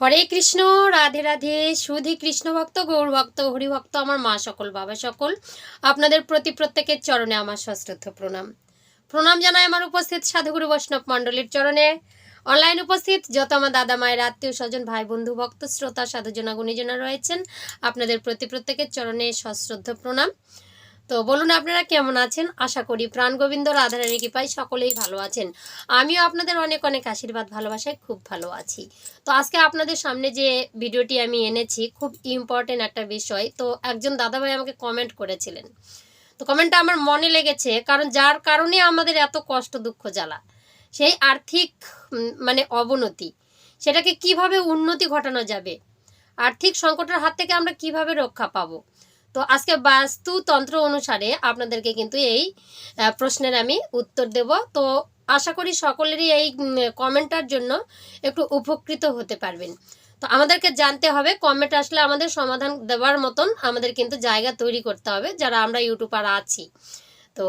হরে কৃষ্ণ, রাধে রাধে সুধি কৃষ্ণ ভক্ত, গৌর ভক্ত, হরি ভক্ত, আমার মা সকল, বাবা সকল। আপনাদের প্রতি প্রত্যেকের চরণে আমার সশ্রদ্ধ প্রণাম। প্রণাম জানাই আমার উপস্থিত সাধুগুরু বৈষ্ণব মণ্ডলীর চরণে। অনলাইন উপস্থিত যত আমার দাদা মায়ের আত্মীয় স্বজন, ভাই বন্ধু, ভক্ত, শ্রোতা, সাধুজনা, গুণীজনা রয়েছেন। আপনাদের প্রতি প্রত্যেকের চরণে সশ্রদ্ধ প্রণাম। তো বলুন আপনারা কেমন আছেন? আশা করি প্রাণ গোবিন্দ রাধারানী কৃপায় সকলেই ভালো আছেন। আমিও আপনাদের অনেক অনেক আশীর্বাদ, ভালোবাসায় খুব ভালো আছি। তো আজকে আপনাদের সামনে যে ভিডিওটি আমি এনেছি, খুব ইম্পর্টেন্ট একটা বিষয়। তো একজন দাদাভাই আমাকে কমেন্ট করেছিলেন। তো কমেন্টটা আমার মনে লেগেছে, কারণ যার কারণে আমাদের এত কষ্ট, দুঃখ, জ্বালা। সেই আর্থিক মানে অবনতি। সেটাকে কীভাবে উন্নতি ঘটানো যাবে? আর্থিক সংকটের হাত থেকে আমরা কীভাবে রক্ষা পাবো? তো আজকে বাস্তুতন্ত্র অনুসারে আপনাদেরকে কিন্তু এই প্রশ্নের আমি উত্তর দেব। তো আশা করি সকলেরই এই কমেন্টটার জন্য একটু উপকৃত হতে পারবেন। তো আমাদেরকে জানতে হবে, কমেন্ট আসলে আমাদের সমাধান দেওয়ার মতন আমাদের কিন্তু জায়গা তৈরি করতে হবে, যারা আমরা ইউটিউবার আছি। তো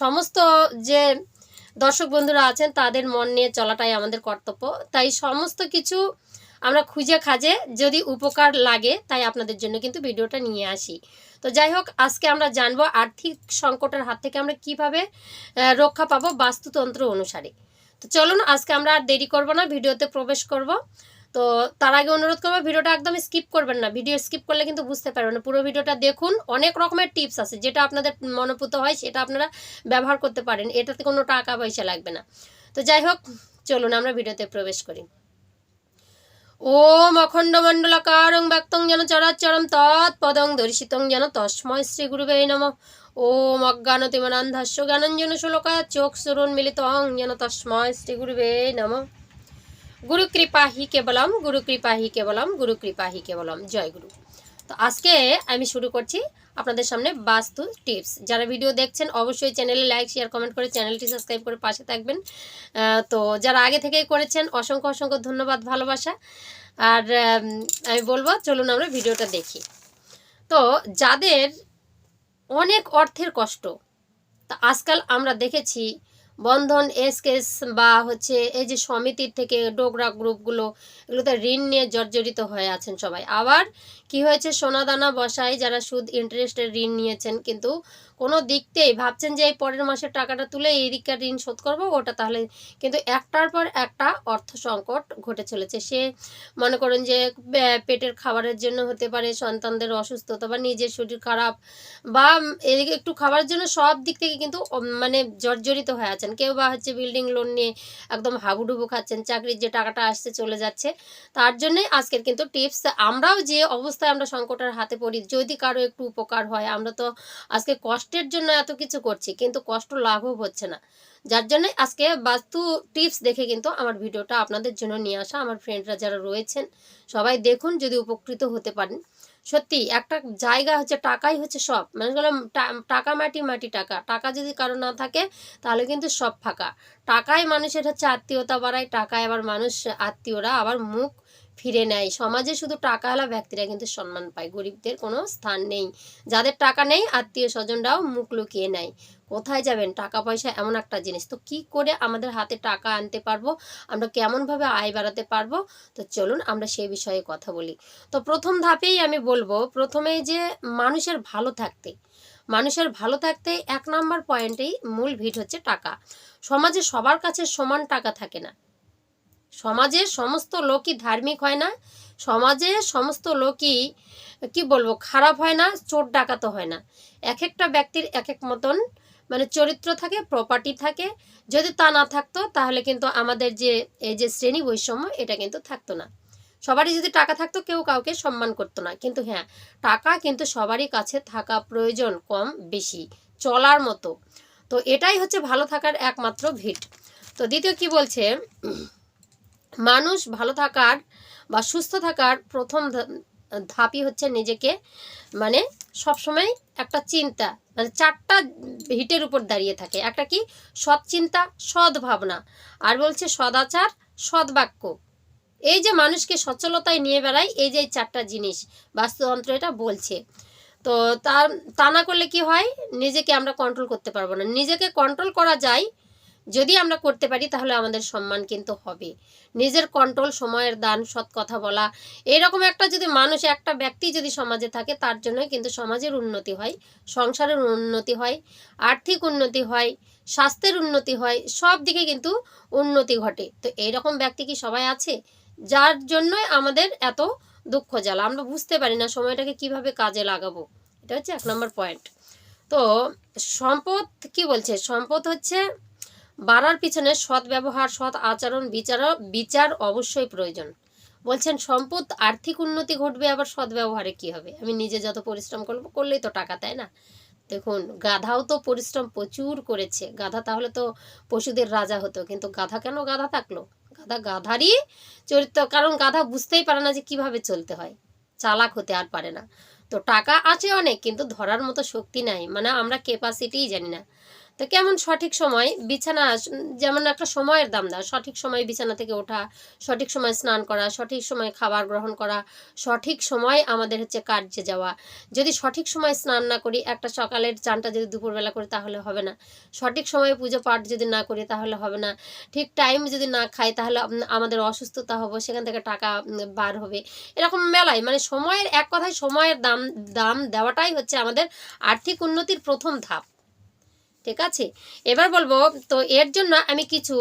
সমস্ত যে দর্শক বন্ধুরা আছেন, তাদের মন নিয়ে চলাটাই আমাদের কর্তব্য। তাই সমস্ত কিছু আমরা খুঁজে খাজে যদি উপকার লাগে, তাই আপনাদের জন্য কিন্তু ভিডিওটা নিয়ে আসি। তো যাই হোক, আজকে আমরা জানব আর্থিক সংকটের হাত থেকে আমরা কীভাবে রক্ষা পাবো বাস্তুতন্ত্র অনুসারে। তো চলুন, আজকে আমরা আর দেরি করব না, ভিডিওতে প্রবেশ করব। তো তার আগে অনুরোধ করব, ভিডিওটা একদম স্কিপ করবেন না। ভিডিও স্কিপ করলে কিন্তু বুঝতে পারবেন না। পুরো ভিডিওটা দেখুন, অনেক রকমের টিপস আছে, যেটা আপনাদের মনোপুত হয়, সেটা আপনারা ব্যবহার করতে পারেন। এটাতে কোনো টাকা পয়সা লাগবে না। তো যাই হোক, চলুন আমরা ভিডিওতে প্রবেশ করি। ওম অখণ্ড মন্ডলাকার ব্যক্তং যেন চরাচরম তৎপদং দর্শিতং যেন তস্ময় শ্রী গুরুবে নম। ওম অজ্ঞানতিমনান্ধাস্য জ্ঞানঞ্জন শ্লোকায় চোখ সুরুন মিলিতং যেন তস্ময় শ্রী গুরুবে নম। গুরুকৃপা হি কেবলম, গুরুকৃপা হি কেবলম, গুরুকৃপা হি কেবলম। জয় গুরু। তো আজকে আমি শুরু করছি আপনাদের সামনে বাস্তু টিপস। যারা ভিডিও দেখছেন, অবশ্যই চ্যানেলে লাইক শেয়ার কমেন্ট করে চ্যানেলটি সাবস্ক্রাইব করে পাশে থাকবেন। তো যারা আগে থেকেই করেছেন, অসংখ্য অসংখ্য ধন্যবাদ, ভালোবাসা। আর আমি বলব, চলুন আমরা ভিডিওটা দেখি। তো যাদের অনেক অর্থের কষ্ট, তা আজকাল আমরা দেখেছি বন্ধন, এসকেস বা হচ্ছে এই যে সমিতির থেকে ডোগরা গ্রুপগুলো, এগুলোতে ঋণ নিয়ে জর্জরিত হয়ে আছেন সবাই। আবার কি হয়েছে? সোনাদানা বসায় যারা সুদ ইন্টারেস্টের ঋণ নিয়েছেন, কিন্তু কোনো দিকতেই ভাবছেন যে এই পরের মাসের টাকাটা তুলে এই দিককার ঋণ শোধ করব, ওটা তাহলে কিন্তু একটার পর একটা অর্থ সংকট ঘটে চলেছে। সে মনে করেন যে পেটের খাবারের জন্য হতে পারে, সন্তানদের অসুস্থতা বা নিজের শরীর খারাপ বা এদিকে একটু খাবার জন্য সব দিক থেকে কিন্তু মানে জর্জরিত হয়ে আছেন। কেউ বা হচ্ছে বিল্ডিং লোন নিয়ে একদম হাবুডুবু খাচ্ছেন, চাকরির যে টাকাটা আসছে চলে যাচ্ছে। তার জন্যই আজকের কিন্তু টিপস আমরাও যে অবস্থায় আমরা সংকটের হাতে পড়ি, যদি কারও একটু উপকার হয়, আমরা তো আজকে কষ্টের জন্য এত কিছু করছি, কিন্তু কষ্ট লাঘব হচ্ছে না। যার জন্য আজকে বাস্তু টিপস দেখে কিন্তু আমার ভিডিওটা আপনাদের জন্য নিয়ে আসা। আমার ফ্রেন্ডরা যারা রয়েছেন, সবাই দেখুন, যদি উপকৃত হতে পারেন। সত্যি, একটা জায়গা হচ্ছে, টাকাই হচ্ছে সব। মানে বললাম টাকা মাটি মাটি টাকা। টাকা যদি কারও না থাকে, তাহলে কিন্তু সব ফাঁকা। টাকায় মানুষের হচ্ছে আত্মীয়তা বাড়ায়, টাকায় আবার মানুষ, আত্মীয়রা আবার মুখ ফিরে নেয়। সমাজে শুধু টাকাওয়ালা ব্যক্তিরা কিন্তু সম্মান পায়। গরিবদের কোনো স্থান নেই। যাদের টাকা নেই আত্মীয় স্বজনরাও মুখ লুকিয়ে নেয়। কোথায় যাবেন? টাকা পয়সা এমন একটা জিনিস। তো কি করে আমাদের হাতে টাকা আনতে পারব? আমরা কেমনভাবে আয় বাড়াতে পারব? তো চলুন আমরা সেই বিষয়ে কথা বলি। তো প্রথম ধাপেই আমি বলব প্রথমেই যে মানুষের ভালো থাকতে। মানুষের ভালো থাকতে এক নাম্বার পয়েন্টেই মূল ভিট হচ্ছে টাকা। সমাজে সবার কাছে সমান টাকা থাকে না। সমাজের সমস্ত লোকই ধার্মিক হয় না। সমাজে সমস্ত লোকই, কি বলব, খারাপ হয় না, চোর ডাকাতো হয় না। এক একটা ব্যক্তির এক এক মতন মানে চরিত্র থাকে প্রপার্টি থাকে। যদি তা না থাকতো, তাহলে কিন্তু আমাদের যে, এই যে শ্রেণি বৈষম্য, এটা কিন্তু থাকতো না। সবারই যদি টাকা থাকতো, কেউ কাউকে সম্মান করতো না। কিন্তু হ্যাঁ টাকা কিন্তু সবারই কাছে থাকা প্রয়োজন কম, বেশি, চলার মতো। তো এটাই হচ্ছে ভালো থাকার একমাত্র ভিট। তো দ্বিতীয় কি বলছে? মানুষ ভালো থাকার বা সুস্থ থাকার প্রথম ধাপই হচ্ছে নিজেকে মানে সবসময় একটা চিন্তা মানে চারটা হিটের উপর দাঁড়িয়ে থাকে। একটা কি? সৎ চিন্তা, সৎ ভাবনা। আর বলছে সদাচার সৎ বাক্য। এই যে মানুষকে সচলতায় নিয়ে বেড়ায়, এই যে চারটা জিনিস, বাস্তুতন্ত্র এটা বলছে। তো তা তা না করলে কি হয়? নিজেকে আমরা কন্ট্রোল করতে পারব না। নিজেকে কন্ট্রোল করা যায় যদি আমরা করতে পারি, তাহলে আমাদের সম্মান কিন্তু হবে। নিজের কন্ট্রোল সময়ের দান, সৎ কথা বলা, এরকম একটা যদি মানুষ, একটা ব্যক্তি যদি সমাজে থাকে, তার জন্যই কিন্তু সমাজের উন্নতি হয়, সংসারের উন্নতি হয়, আর্থিক উন্নতি হয়, স্বাস্থ্যের উন্নতি হয়, সব দিকে কিন্তু উন্নতি ঘটে। তো এইরকম ব্যক্তি কি সবাই আছে? যার জন্যই আমাদের এত দুঃখ জ্বালা। আমরা বুঝতে পারি না সময়টাকে কীভাবে কাজে লাগাবো। এটা হচ্ছে এক নম্বর পয়েন্ট তো সম্পদ কি বলছে? সম্পদ হচ্ছে বাড়ার পিছনে সৎ ব্যবহার, সৎ আচরণ, বিচার বিচার অবশ্যই প্রয়োজন। বলছেন, সম্পদ, আর্থিক উন্নতি ঘটবে, আবার সৎ ব্যবহারে কি হবে? আমি নিজে যত পরিশ্রম করব, করলেই তো টাকা, তাই না? দেখুন, গাধাও তো পরিশ্রম প্রচুর করেছে। গাধা তাহলে তো পশুদের রাজা হতো, কিন্তু গাধা কেন গাধা থাকল? গাধা গাধারই চরিত্র, কারণ গাধা বুঝতেই পারে না যে কীভাবে চলতে হয়। চালাক হতে আর পারে না। তো টাকা আছে অনেক, কিন্তু ধরার মতো শক্তি নাই। মানে আমরা ক্যাপাসিটিই জানি না। তো কেমন সঠিক সময় বিছানা যেমন একটা সময়ের দাম দেওয়া সঠিক সময় বিছানা থেকে ওঠা, সঠিক সময় স্নান করা, সঠিক সময় খাবার গ্রহণ করা, সঠিক সময় আমাদের হচ্ছে কার্যে যাওয়া। যদি সঠিক সময় স্নান না করি, একটা সকালের চানটা যদি দুপুরবেলা করি তাহলে হবে না। সঠিক সময়ে পুজো পাঠ যদি না করি তাহলে হবে না। ঠিক টাইম যদি না খাই তাহলে আমাদের অসুস্থতা হবে, সেখান থেকে টাকা বার হবে। এরকম মেলায় মানে সময়ের, এক কথায় সময়ের দাম দাম দেওয়াটাই হচ্ছে আমাদের আর্থিক উন্নতির প্রথম ধাপ। ঠিক আছে? এবার বলব, তো এর জন্য আমি কিছু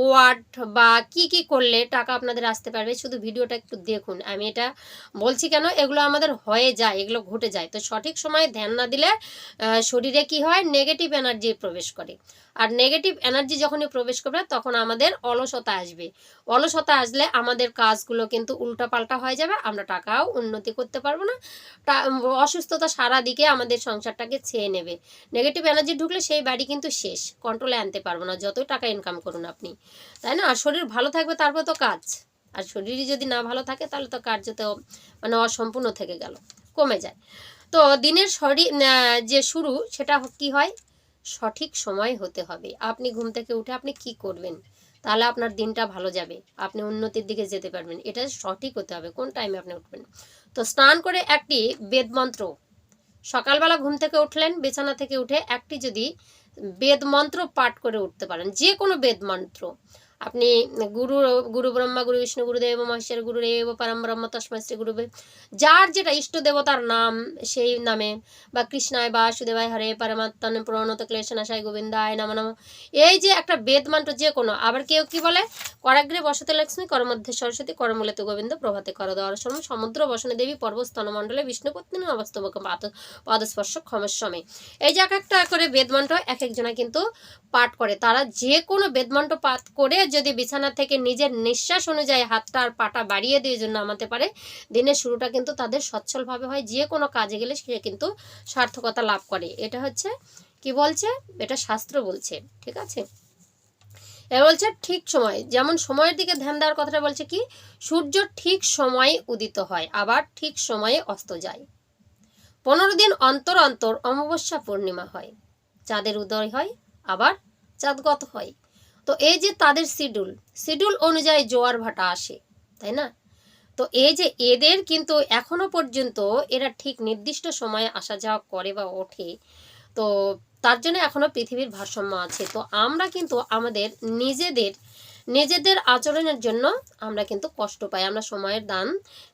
ওয়ার্ড বা কি কি করলে টাকা আপনাদের আসতে পারবে শুধু ভিডিওটা একটু দেখুন। আমি এটা বলছি কেন? এগুলো আমাদের হয়ে যায়, এগুলো ঘটে যায়। তো সঠিক সময়ে ধ্যান না দিলে শরীরে কি হয়? নেগেটিভ এনার্জি প্রবেশ করে। আর নেগেটিভ এনার্জি যখনই প্রবেশ করবে, তখন আমাদের অলসতা আসবে। অলসতা আসলে আমাদের কাজগুলো কিন্তু উল্টাপাল্টা হয়ে যাবে, আমরা টাকাও উন্নতি করতে পারব না। অসুস্থতা সারা দিকে আমাদের সংসারটাকে ছেয়ে নেবে। নেগেটিভ এনার্জি ঢুকলে সেই বাড়ি কিন্তু শেষ। কন্ট্রোলে আনতে পারব না। যতই টাকা ইনকাম করুন আপনি। তাই না? আর শরীর ভালো থাকবে, তারপর তো কাজ। আর শরীরই যদি না ভালো থাকে, তাহলে তো কার্যত মানে অসম্পূর্ণ থেকে গেল, কমে যায়। তো দিনের শরীর যে শুরু, সেটা কি হয়? সঠিক সময় হতে হবে। আপনি ঘুম থেকে উঠে আপনি কি করবেন? তাহলে আপনার দিনটা ভালো যাবে। আপনি উন্নতির দিকে যেতে পারবেন। এটা সঠিক হতে হবে। কোন টাইমে আপনি উঠবেন? তো স্নান করে একটি বেদ মন্ত্র সকালবেলা ঘুম থেকে উঠলেন, বিছানা থেকে উঠে একটি যদি বেদ মন্ত্র পাঠ করে উঠতে পারেন, যে কোনো বেদ মন্ত্র আপনি গুরু গুরু ব্রহ্মা, গুরু বিষ্ণু, গুরুদেব, মহেশ্বর, গুরুদেব, পরম ব্রহ্ম তস্মৈ শ্রী গুরুবে, যার যেটা ইষ্ট দেবতার নাম, সেই নামে, বা কৃষ্ণায় বা সুদেবায় হরে পরমাত্মন, প্রণত ক্লেশনাশায় গোবিন্দায় নম নম। এই যে একটা বেদ মন্ত্র যে কোনো, আবার কেউ কি বলে? করাগ্রে বসতে লক্ষ্মী, করমধ্যে সরস্বতী করমূলে তো গোবিন্দ, প্রভাতে কর সময় সমুদ্র বসনে দেবী পর্বস্তনমণ্ডলে বিষ্ণুপত্নী অবস্তবক পদস্পর্শ ক্ষমস্বমে। এই যে এক একটা করে বেদমন্ত্র এক একজনা কিন্তু পাঠ করে। তারা যে কোনো বেদমন্ত্র পাঠ করে যদি বিছানা থেকে নিজের নিঃশ্বাস অনুযায়ী হাতটা আর পাটা বাড়িয়ে দিয়ে জন্য নামাতে পারে, দিনের শুরুটা কিন্তু তাদের সচ্ছলভাবে হয়। যে কোনো কাজে গেলে সে কিন্তু সার্থকতা লাভ করে। এটা হচ্ছে কি বলছে? এটা শাস্ত্র বলছে, ঠিক আছে? এবার বলছে, ঠিক সময়। যেমন সময়ের দিকে ধ্যান দেওয়ার কথাটা বলছে কি? সূর্য ঠিক সময়ে উদিত হয়, আবার ঠিক সময়ে অস্ত যায়। পনেরো দিন অন্তর অন্তর অমাবস্যা পূর্ণিমা হয়। চাঁদের উদয় হয়, আবার চাঁদগত হয়। তো এই যে তাদের শিডিউল শিডিউল অনুযায়ী জোয়ার ভাটা আসে, তাই না? তো এই যে এদের কিন্তু এখনও পর্যন্ত এরা ঠিক নির্দিষ্ট সময়ে আসা যাওয়া করে বা ওঠে। তো তার জন্য এখনও পৃথিবীর ভারসাম্য আছে। তো আমরা কিন্তু আমাদের নিজেদের নিজেদের আচরণের জন্য আমরা কিন্তু কষ্ট পাই, আমরা সময়ের দান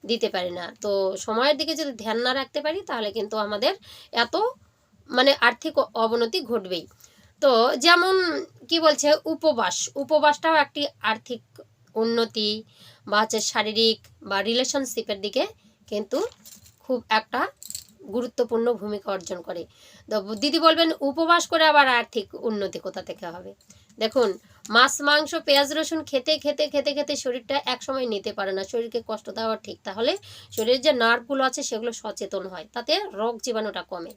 দিতে পারি না। তো সময়ের দিকে যদি ধ্যান না রাখতে পারি, তাহলে কিন্তু আমাদের এত মানে আর্থিক অবনতি ঘটবেই। তো যেমন কি বলছে, উপবাস। উপবাসটাও একটি আর্থিক উন্নতি বা হচ্ছে শারীরিক বা রিলেশনশিপের দিকে কিন্তু খুব একটা গুরুত্বপূর্ণ ভূমিকা অর্জন করে। তো দিদি বলবেন, উপবাস করে আবার আর্থিক উন্নতি কোথা থেকে হবে? দেখুন, মাছ, মাংস, পেঁয়াজ, রসুন খেতে খেতে খেতে খেতে শরীরটা একসময় নিতে পারে না। শরীরকে কষ্ট দেওয়া ঠিক। তাহলে শরীরের যে নার্ভগুলো আছে সেগুলো সচেতন হয়। তাতে রোগ জীবাণুটা কমে।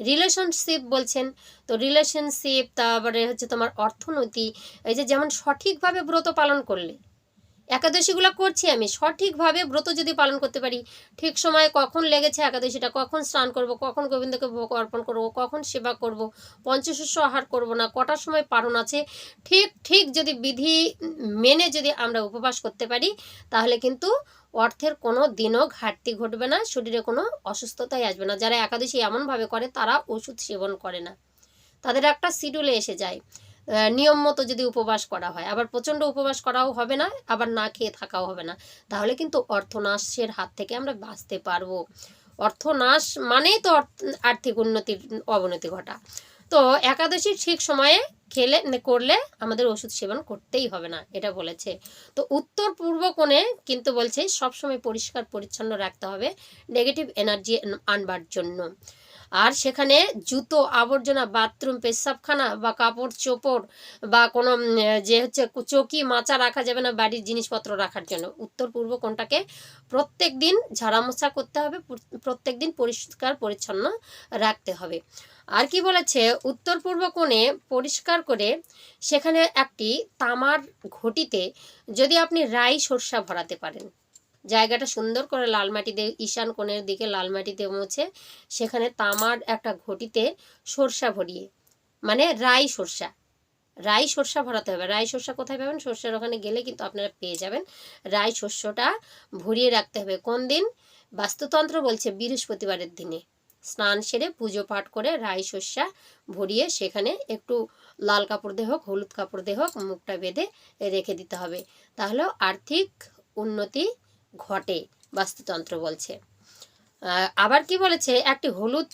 রিলেশনশিপ বলছেন। তো রিলেশনশিপ তারপরে হচ্ছে তোমার অর্থনীতি এই যে যেমন সঠিকভাবে ব্রত পালন করলে। একাদশীগুলো করছি আমি, সঠিকভাবে ব্রত যদি পালন করতে পারি, ঠিক সময়ে কখন লেগেছে একাদশীটা, কখন স্নান করব, কখন গোবিন্দকে ভোগ অর্পণ করব, কখন সেবা করব, পঞ্চশস্য আহার করব না, কটার সময় পালন আছে, ঠিক ঠিক যদি বিধি মেনে যদি আমরা উপবাস করতে পারি, তাহলে কিন্তু অর্থের কোনো দিনও ঘাটতি ঘটবে না, শরীরে কোনো অসুস্থতাই আসবে না। যারা একাদশী এমনভাবে করে, তারা ওষুধ সেবন করে না। তাদের একটা শিডিউলে এসে যায়। নিয়ম মতো যদি উপবাস করা হয়, আবার প্রচণ্ড উপবাস করাও হবে না, আবার না খেয়ে থাকাও হবে না। তাহলে কিন্তু অর্থনাশের হাত থেকে আমরা বাঁচতে পারব। অর্থনাশ মানেই তো আর্থিক উন্নতির অবনতি ঘটা। তো একাদশী ঠিক সময়ে খেলে করলে আমাদের ওষুধ সেবন করতেই হবে না, এটা বলেছে। তো উত্তর পূর্ব কোণে কিন্তু বলছে সবসময় পরিষ্কার, পরিচ্ছন্ন রাখতে হবে নেগেটিভ এনার্জি আনবার জন্য। আর সেখানে জুতো, আবর্জনা, বাথরুম, পেশাবখানা বা কাপড় চোপড় বা কোনো যে হচ্ছে চকি মাচা রাখা যাবে না বাড়ির জিনিসপত্র রাখার জন্য। উত্তর পূর্ব কোণটাকে প্রত্যেক দিন ঝাড়ামোছা করতে হবে প্রত্যেক দিন পরিষ্কার, পরিচ্ছন্ন রাখতে হবে। আর কি বলেছে? উত্তর পূর্ব কোণে পরিষ্কার করে সেখানে একটি তামার ঘটিতে যদি আপনি রাই সর্ষা ভরাতে পারেন। জায়গাটা সুন্দর করে লাল মাটিতে, ঈশান কোণের দিকে লাল মাটিতে মুছে, সেখানে তামার একটা ঘটিতে সর্ষা ভরিয়ে মানে রাই সর্ষা। রাই সর্ষা ভরাতে হবে। রাই সর্ষা কোথায় পাবেন? সর্ষের ওখানে গেলে কিন্তু আপনারা পেয়ে যাবেন। রাই শস্যটা ভরিয়ে রাখতে হবে। কোন দিন? বাস্তুতন্ত্র বলছে বৃহস্পতিবারের দিনে। স্নান সেরে পুজো পাঠ করে রাই শস্যা ভরিয়ে সেখানে একটু লাল কাপড় দিয়ে হোক, হলুদ কাপড় দিয়ে হোক, মুখটা বেঁধে রেখে দিতে হবে। তাহলে আর্থিক উন্নতি ঘটে বাস্তুতন্ত্র বলছে। আবার কি বলেছে? একটি হলুদ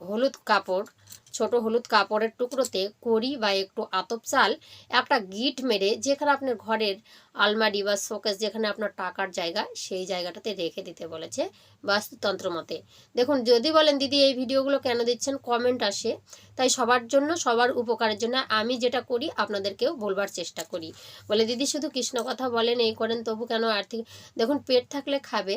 হলুদ কাপড় ছোট হলুদ কাপড়ের টুকরোতে কড়ি বা একটু আতপ চাল, একটা গিট মেরে যেখানে আপনার ঘরের আলমারি বা শোকেস যেখানে আপনার টাকার জায়গা, সেই জায়গাটাতে রেখে দিতে বলেছে বাস্তুতন্ত্র মতে। দেখুন, যদি বলেন, দিদি, এই ভিডিওগুলো কেন দিচ্ছেন? কমেন্ট আসে। তাই সবার জন্য, সবার উপকারের জন্য আমি যেটা করি, আপনাদেরকেও বলবার চেষ্টা করি। বলে, দিদি, শুধু কৃষ্ণ কথা বলেন, এই করেন, তবু কেন আর্থিক দেখুন, পেট থাকলে খাবে।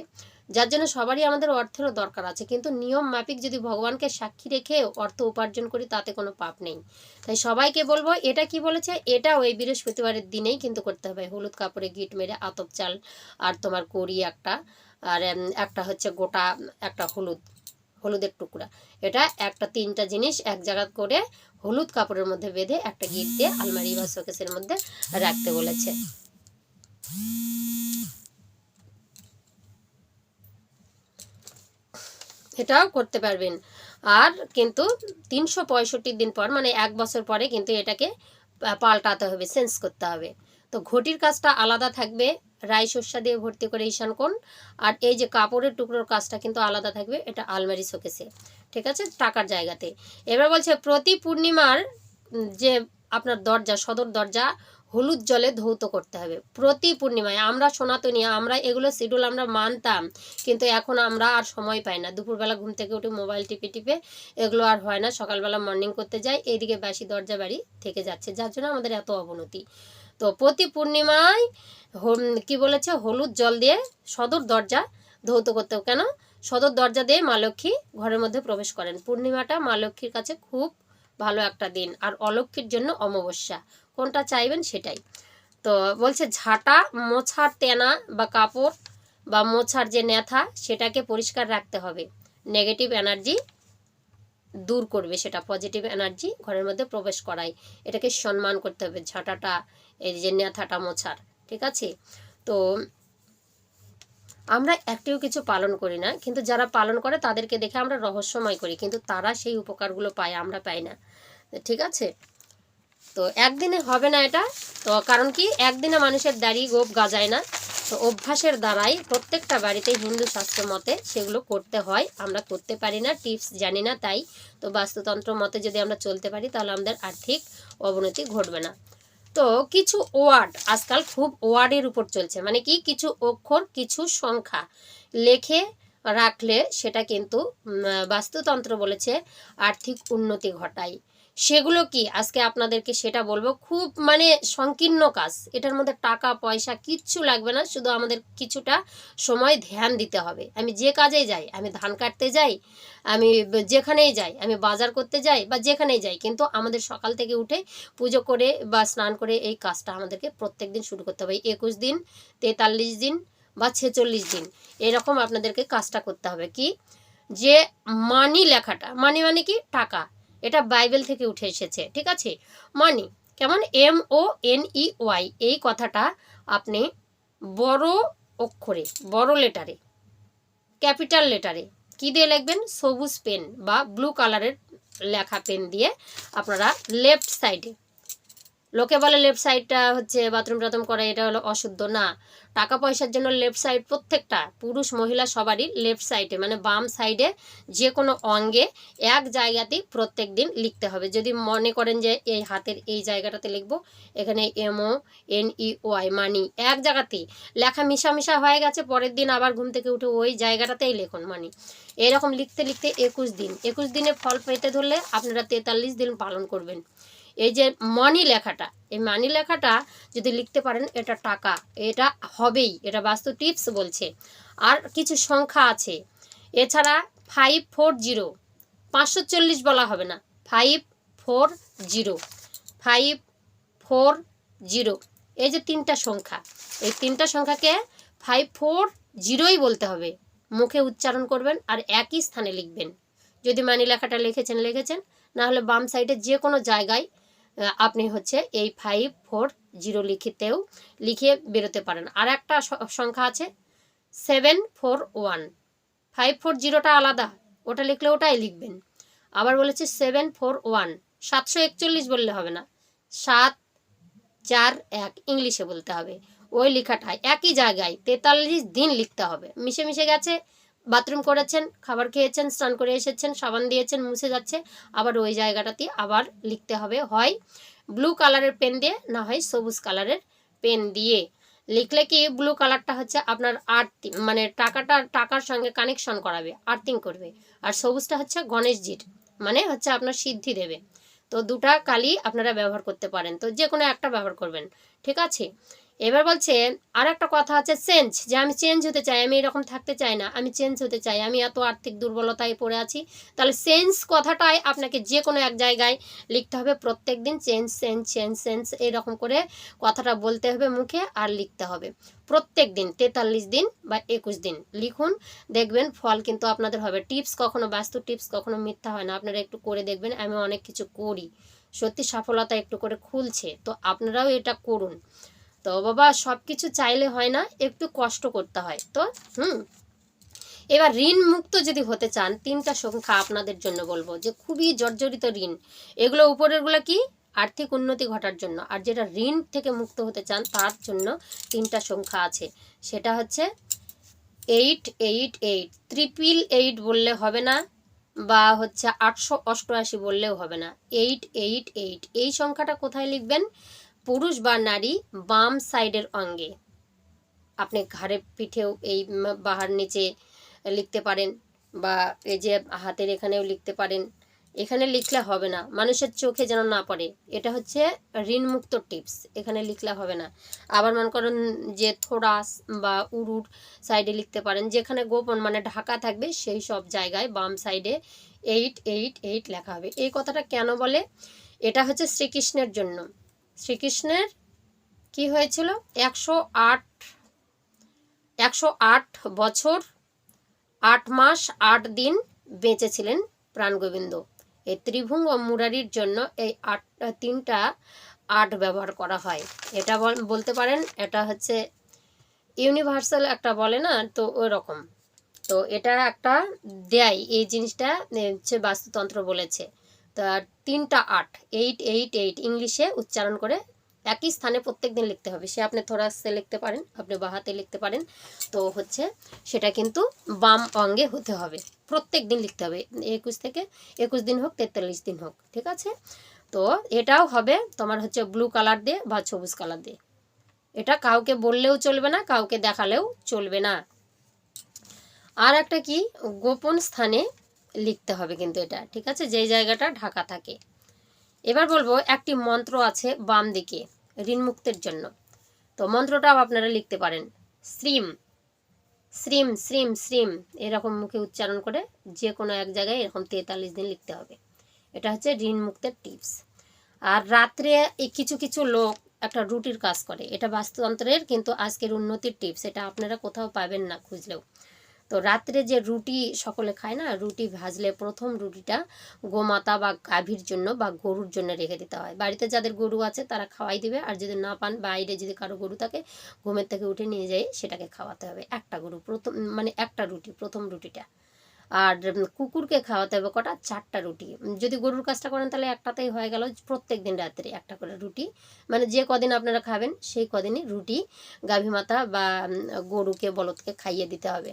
যার জন্য সবারই আমাদের অর্থেরও দরকার আছে। কিন্তু নিয়ম মাফিক যদি ভগবানকে সাক্ষী রেখে অর্থ উপার্জন করি, তাতে কোনো পাপ নেই। তাই সবাইকে বলব, এটা কি বলেছে? এটা ওই বৃহস্পতিবারের দিনেই কিন্তু করতে হবে। হলুদ কাপড়ে গিট মেরে আতপ চাল আর তোমার কড়ি একটা, আর একটা হচ্ছে গোটা, একটা হলুদ, হলুদের টুকরা। এটা একটা তিনটা জিনিস এক জায়গা করে হলুদ কাপড়ের মধ্যে বেঁধে একটা গিট দিয়ে আলমারি বা শোকেসের মধ্যে রাখতে বলেছে। এটাও করতে পারবেন। আর কিন্তু তিনশো পঁয়ষট্টি দিন পর মানে এক বছর পরে কিন্তু এটাকে পাল্টাতে হবে, চেঞ্জ করতে হবে। তো ঘটির কাজটা আলাদা থাকবে, রাই শস্যা দিয়ে ভর্তি করে ঈশান কোণ, আর এই যে কাপড়ের টুকরোর কাজটা কিন্তু আলাদা থাকবে, এটা আলমারি শোকেসে। ঠিক আছে? টাকার জায়গাতে। এবার বলছে, প্রতি পূর্ণিমার যে আপনার দরজা, সদর দরজা হলুদ জলে ধৌত করতে হবে। প্রতি পূর্ণিমায় আমরা সনাতনী, আমরা এগুলো শিডিউল আমরা মানতাম, কিন্তু এখন আমরা আর সময় পাই না। দুপুরবেলা ঘুম থেকে উঠে মোবাইল টিপে টিপে এগুলো আর হয় না। সকালবেলা মর্নিং করতে যাই, এইদিকে বাসি দরজা বাড়ি থেকে যাচ্ছে। যার জন্য আমাদের এত অবনতি। তো প্রতি পূর্ণিমায় কি বলেছে? হলুদ জল দিয়ে সদর দরজা ধৌত করতে। কেন? সদর দরজা দিয়ে মা লক্ষ্মী ঘরের মধ্যে প্রবেশ করেন। পূর্ণিমাটা মা লক্ষ্মীর কাছে খুব ভালো একটা দিন। আর অলক্ষ্মীর জন্য অমাবস্যা। কোনটা চাইবেন সেটাই। তো বলছে ঝাঁটা, মোছার তেনা বা কাপড় বা মোছার যে নেথা সেটাকে পরিষ্কার রাখতে হবে। নেগেটিভ এনার্জি দূর করবে সেটা, পজিটিভ এনার্জি ঘরের মধ্যে প্রবেশ করায়। এটাকে সম্মান করতে হবে, ঝাঁটাটা, এই যে নেথাটা মোছার, ঠিক আছে? তো আমরা একটিও কিছু পালন করি না, কিন্তু যারা পালন করে তাদেরকে দেখে আমরা রহস্যময় করি, কিন্তু তারা সেই উপকারগুলো পায়, আমরা পাই না। ঠিক আছে? তো একদিনে হবে না এটা। তো কারণ কি, একদিনে মানুষের দাড়ি, গোপ গাজায় না। তো অভ্যাসের দ্বারাই প্রত্যেকটা বাড়িতে হিন্দু শাস্ত্র মতে সেগুলো করতে হয়। আমরা করতে পারি না, টিপস জানি না তাই। তো বাস্তুতন্ত্র মতে যদি আমরা চলতে পারি, তাহলে আমাদের আর্থিক অবনতি ঘটবে না। তো কিছু ওয়ার্ড, আজকাল খুব ওয়ার্ডের উপর চলছে। মানে কি, কিছু অক্ষর, কিছু সংখ্যা লেখে রাখলে সেটা কিন্তু বাস্তুতন্ত্র বলেছে আর্থিক উন্নতি ঘটায়। সেগুলো কি? আজকে আপনাদেরকে সেটা বলব। খুব মানে সংকীর্ণ কাজ। এটার মধ্যে টাকা, পয়সা কিচ্ছু লাগবে না। শুধু আমাদের কিছুটা সময় ধ্যান দিতে হবে। আমি যে কাজেই যাই, আমি ধান কাটতে যাই, আমি যেখানেই যাই, আমি বাজার করতে যাই বা যেখানেই যাই, কিন্তু আমাদের সকাল থেকে উঠে পুজো করে বা স্নান করে এই কাজটা আমাদেরকে প্রত্যেক দিন শুরু করতে হবে। একুশ দিন, তেতাল্লিশ দিন বা ছেচল্লিশ দিন। এরকম আপনাদেরকে কাজটা করতে হবে। কি? যে মানি লেখাটা। মানি মানে কি? টাকা। এটা বাইবেল থেকে উঠে এসেছে, ঠিক আছে? মানি, কেমন? M O N E Y, এই কথাটা আপনি বড় অক্ষরে, বড় লেটারে, ক্যাপিটাল লেটারে, কি দিয়ে লিখবেন? সবুজ পেন বা ব্লু কালারের লেখা পেন দিয়ে আপনারা লেফট সাইডে লোকে বলে লেফট সাইডটা হচ্ছে বাথরুম টাথরুম করে, এটা হলো অশুদ্ধ। না, টাকা পয়সার জন্য লেফট সাইড প্রত্যেকটা পুরুষ মহিলা সবারই লেফট সাইডে মানে বাম সাইডে যে কোনো অঙ্গে এক জায়গাতেই প্রত্যেক দিন লিখতে হবে। যদি মনে করেন যে এই হাতের এই জায়গাটাতে লিখব, এখানে M O N E Y money এক জায়গাতেই। লেখা মিশামিশা হয়ে গেছে, পরের দিন আবার ঘুম থেকে উঠে ওই জায়গাটাতেই লেখুন মানি। এরকম লিখতে লিখতে একুশ দিন। একুশ দিনে ফল পেতে ধরলে আপনারা তেতাল্লিশ দিন পালন করবেন। এই যে মানি লেখাটা, এই মানি লেখাটা যদি লিখতে পারেন, এটা টাকা, এটা হবেই, এটা বাস্তু টিপস বলছে। আর কিছু সংখ্যা আছে, এছাড়া ফাইভ ফোর জিরো পাঁচশো চল্লিশ বলা হবে না five four zero five four zero এই যে তিনটা সংখ্যা, এই তিনটা সংখ্যাকে ফাইভ ফোর জিরোই বলতে হবে, মুখে উচ্চারণ করবেন আর একই স্থানে লিখবেন। যদি মানি লেখাটা লিখেছেন লিখেছেন না হলে বাম সাইডে যে কোনো জায়গায় আপনি হচ্ছে এই ফাইভ ফোর জিরো লিখিতেও লিখে বেরোতে পারেন। আর একটা সংখ্যা আছে seven four one five four জিরোটা আলাদা, ওটা লিখলে ওটাই লিখবেন। আবার বলেছে সেভেন ফোর ওয়ান সাতশো একচল্লিশ বললে হবে না। সাত, চার, এক, ইংলিশে বলতে হবে। ওই লেখাটা একই জায়গায় তেতাল্লিশ দিন লিখতে হবে। মিশে মিশে গেছে বাথরুম করেছেন, খাবার খেয়েছেন, স্নান করে এসেছেন, সাবান দিয়েছেন, মুছে যাচ্ছে। আবার ওই জায়গাটাতে আবার লিখতে হবে, হয় ব্লু কালারের পেন দিয়ে, না হয় সবুজ কালারের পেন দিয়ে। লিখলে কি ব্লু কালারটা হচ্ছে আপনার আর্থিং মানে টাকাটা, টাকার সঙ্গে কানেকশন করাবে আর্থিং করবে। আর সবুজটা হচ্ছে গণেশজির মানে হচ্ছে আপনার সিদ্ধি দেবে। তো দুটা কালি আপনারা ব্যবহার করতে পারেন। তো যে কোনো একটা ব্যবহার করবেন, ঠিক আছে? এবার বলছে আর একটা কথা আছে চেঞ্জ যে আমি চেঞ্জ হতে চাই, আমি এরকম থাকতে চাই না, আমি চেঞ্জ হতে চাই, আমি এত আর্থিক দুর্বলতায় পড়ে আছি। তাহলে চেঞ্জ কথাটাই আপনাকে যে কোনো এক জায়গায় লিখতে হবে, প্রত্যেক দিন চেঞ্জ চেঞ্জ চেঞ্জ চেঞ্জ এরকম করে কথাটা বলতে হবে মুখে আর লিখতে হবে। প্রত্যেক দিন, তেতাল্লিশ দিন বা একুশ দিন লিখুন, দেখবেন ফল কিন্তু আপনাদের হবে। টিপস কখনো বাস্তু টিপস কখনো মিথ্যা হয় না, আপনারা একটু করে দেখবেন, আমি অনেক কিছু করি। সত্যি সফলতা একটু করে খুলছে, তো আপনারাও এটা করুন। তো বাবা সব কিছু চাইলে হয় না, একটু কষ্ট করতে হয়। তো, হুম। এবার ঋণ মুক্ত যদি হতে চান, তিনটা সংখ্যা আপনাদের জন্য বলব যে খুবই জর্জরিত ঋণ। এগুলো উপরেরগুলো কি? আর্থিক উন্নতি ঘটার জন্য। আর যেটা ঋণ থেকে মুক্ত হতে চান, তার জন্য তিনটা সংখ্যা আছে। সেটা হচ্ছে eight eight eight. Triple eight বললে হবে না, বা হচ্ছে আটশো অষ্টআশি বললেও হবে না। Eight eight eight. এই সংখ্যাটা কোথায় লিখবেন? পুরুষ বা নারী বাম সাইডের অঙ্গে। আপনি ঘাড়ে পিঠেও এই বাহার নিচে লিখতে পারেন বা এই যে হাতের এখানেও লিখতে পারেন। এখানে লিখলে হবে না, মানুষের চোখে যেন না পড়ে। এটা হচ্ছে ঋণমুক্ত টিপস, এখানে লিখলে হবে না। আবার মনে করেন যে থোড়াস বা উরুর সাইডে লিখতে পারেন, যেখানে গোপন মানে ঢাকা থাকবে, সেই সব জায়গায় বাম সাইডে এইট এইট এইট লেখা হবে। এই কথাটা কেন বলে? এটা হচ্ছে শ্রীকৃষ্ণের জন্য। শ্রীকৃষ্ণের কি হয়েছিল? একশো আট একশো আট বছর, আট মাস, আট দিন বেঁচেছিলেন প্রাণগোবিন্দ এই ত্রিভুঙ্গ মুরারির জন্য এই আট, তিনটা আট ব্যবহার করা হয়। এটা বল- বলতে পারেন, এটা হচ্ছে ইউনিভার্সাল একটা বলে না, তো ওই রকম তো এটা একটা দেয় এই জিনিসটা হচ্ছে বাস্তুতন্ত্র বলেছে। তিনটা আট এইট এইট এইট ইংলিশে উচ্চারণ করে একই স্থানে প্রত্যেক দিন লিখতে হবে। সে আপনি থোরাসে লিখতে পারেন, আপনি বাহাতে লিখতে পারেন। তো হচ্ছে সেটা কিন্তু বাম অঙ্গে হতে হবে। প্রত্যেক দিন লিখতে হবে। একুশ থেকে একুশ দিন হোক, তেতাল্লিশ দিন হোক, ঠিক আছে? তো এটাও হবে তোমার হচ্ছে ব্লু কালার দিয়ে বা সবুজ কালার দিয়ে। এটা কাউকে বললেও চলবে না, কাউকে দেখালেও চলবে না। আর একটা কি? গোপন স্থানে লিখতে হবে কিন্তু এটা, ঠিক আছে? যেই জায়গাটা ঢাকা থাকে। এবার বলব, একটি মন্ত্র আছে বাম দিকে, ঋণমুক্তের জন্য। তো মন্ত্রটাও আপনারা লিখতে পারেন। শ্রীম শ্রীম শ্রীম শ্রীম, এরকম মুখে উচ্চারণ করে যে কোনো এক জায়গায় এরকম তেতাল্লিশ দিন লিখতে হবে। এটা হচ্ছে ঋণ মুক্তের টিপস। আর রাত্রে এই কিছু কিছু লোক একটা রুটির কাজ করে। এটা বাস্তুতন্ত্রের, কিন্তু আজকের উন্নতির টিপস। এটা আপনারা কোথাও পাবেন না খুঁজলেও। তো রাত্রে যে রুটি সকলে খায় না, রুটি ভাজলে প্রথম রুটিটা গোমাতা বা গাভীর জন্য বা গরুর জন্য রেখে দিতে হয়। বাড়িতে যাদের গরু আছে তারা খাওয়াই দিবে, আর যদি না পান বাইরে যদি কারও গরু থাকে, ঘুমের থেকে উঠে নিয়ে যায় সেটাকে খাওয়াতে হবে। একটা গরু, প্রথম মানে একটা রুটি, প্রথম রুটিটা। আর কুকুরকে খাওয়াতে হবে কটা? চারটা রুটি। যদি গরুর কাজটা করেন তাহলে একটাতেই হয়ে গেল প্রত্যেক দিন রাত্রে একটা করে রুটি। মানে যে কদিন আপনারা খাবেন, সেই কদিনই রুটি গাভী মাতা বা গরুকে, বলদকে খাইয়ে দিতে হবে।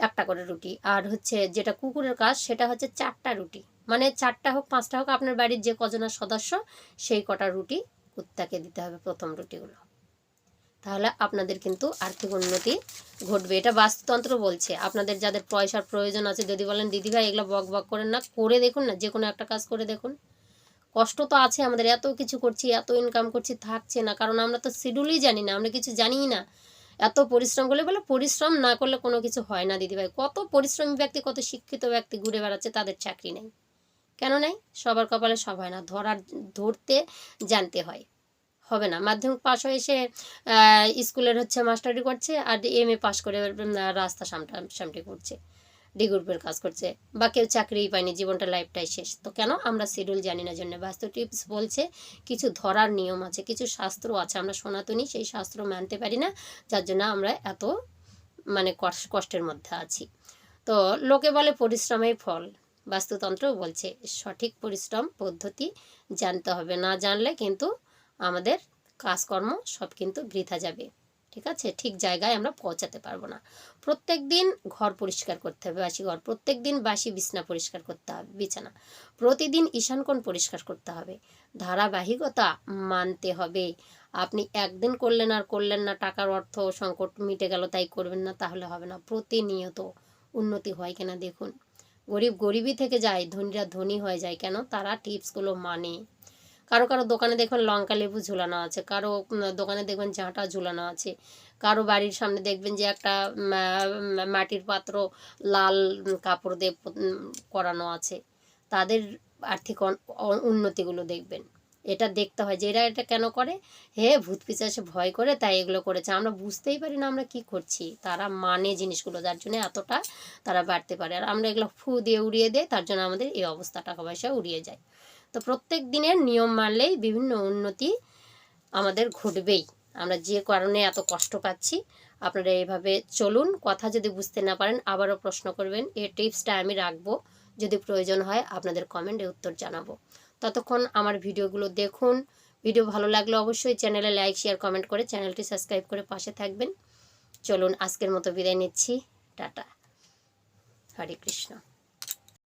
একটা করে রুটি। আর হচ্ছে যেটা কুকুরের কাজ, সেটা হচ্ছে চারটা রুটি। মানে চারটা হোক, পাঁচটা হোক, আপনার বাড়ির যে কজনের সদস্য, সেই কটা রুটি কুত্তাকে দিতে হবে প্রথম রুটিগুলো। তাহলে আপনাদের কিন্তু আর্থিক উন্নতি ঘটবে। এটা বাস্তুতন্ত্র বলছে। আপনাদের যাদের পয়সার প্রয়োজন আছে, যদি বলেন দিদিভাই এগুলো বক বক করেন না, করে দেখুন না যে কোনো একটা কাজ করে দেখুন। কষ্ট তো আছে আমাদের, এত কিছু করছি, এত ইনকাম করছি, থাকছে না। কারণ আমরা তো শিডিউলই জানি না, আমরা কিছু জানিই না। এত পরিশ্রম করলে বলে পরিশ্রম না করলে কোনো কিছু হয় না, দিদিভাই। কত পরিশ্রমী ব্যক্তি, কত শিক্ষিত ব্যক্তি ঘুরে বেড়াচ্ছে তাদের চাকরি নেই। কেন নেই? সবার কপালে সব হয় না। ধরার, ধরতে জানতে হয়। হবে না। মাধ্যমিক পাশ হয়ে এসে স্কুলের হচ্ছে মাস্টারি করছে আর এম এ পাশ করে রাস্তা সামটা, সামটি করছে। ডি গ্রুপের কাজ করছে। বা কেউ চাকরিই পায়নি, জীবনটা লাইফটাই শেষ। তো কেন আমরা শিডিউল জানি না জন্য? বাস্তু টিপস বলছে, কিছু ধরার নিয়ম আছে, কিছু শাস্ত্র আছে, আমরা সনাতনী সেই শাস্ত্র মানতে পারি না, যার জন্য আমরা এত মানে কষ্টের মধ্যে আছি। তো লোকে বলে পরিশ্রমেই ফল। বাস্তুতন্ত্র বলছে, সঠিক পরিশ্রম পদ্ধতি জানতে হবে। না জানলে কিন্তু আমাদের কাজকর্ম সব কিন্তু বৃথা যাবে। ঠিক আছে? ঠিক জায়গায় আমরা পৌঁছাতে পারব না। প্রত্যেক দিন ঘর পরিষ্কার করতে হবে, বাসি ঘর। প্রত্যেক দিন বাসি বিছনা পরিষ্কার করতে হবে, বিছানা। প্রতিদিন ঈশানকোণ পরিষ্কার করতে হবে। ধারাবাহিকতা মানতে হবে। আপনি একদিন করলেন আর করলেন না, টাকার অর্থ সংকট মিটে গেল, তাই করবেন না, তাহলে হবে না। প্রতিনিয়ত উন্নতি হয় কিনা দেখুন। গরিব গরিবই থেকে যায়, ধনীরা ধনী হয়ে যায় কেন? তারা টিপসগুলো মানে। কারও কারও দোকানে দেখবেন লঙ্কা লেবু ঝুলানো আছে, কারও দোকানে দেখবেন ঝাঁটা ঝুলানো আছে, কারও বাড়ির সামনে দেখবেন যে একটা মাটির পাত্র লাল কাপড় দিয়ে করানো আছে, তাদের আর্থিক উন্নতিগুলো দেখবেন। এটা দেখতে হয় যে এরা এটা কেন করে? হে, ভূত পিচাসে ভয় করে তাই এগুলো করেছে। আমরা বুঝতেই পারি না আমরা কি করছি। তারা মানে জিনিসগুলো, যার জন্য এতটা তারা বাড়তে পারে। আর আমরা এগুলো ফু দিয়ে উড়িয়ে দেয় তার জন্য আমাদের এই অবস্থা টাকা পয়সা উড়িয়ে যায়। তো প্রত্যেক দিনের নিয়ম মানলেই বিভিন্ন উন্নতি আমাদের ঘটবেই। আমরা যে কারণে এত কষ্ট পাচ্ছি, আপনারা এইভাবে চলুন, কথা যদি বুঝতে না পারেন আবারও প্রশ্ন করবেন এই টিপসটা আমি রাখব, যদি প্রয়োজন হয় আপনাদের কমেন্টে উত্তর জানাব। ততক্ষণ আমার ভিডিওগুলো দেখুন, ভিডিও ভালো লাগলে অবশ্যই চ্যানেলে লাইক, শেয়ার, কমেন্ট করে চ্যানেলটি সাবস্ক্রাইব করে পাশে থাকবেন। চলুন, আজকের মতো বিদায় নিচ্ছি, টাটা। হরে কৃষ্ণ।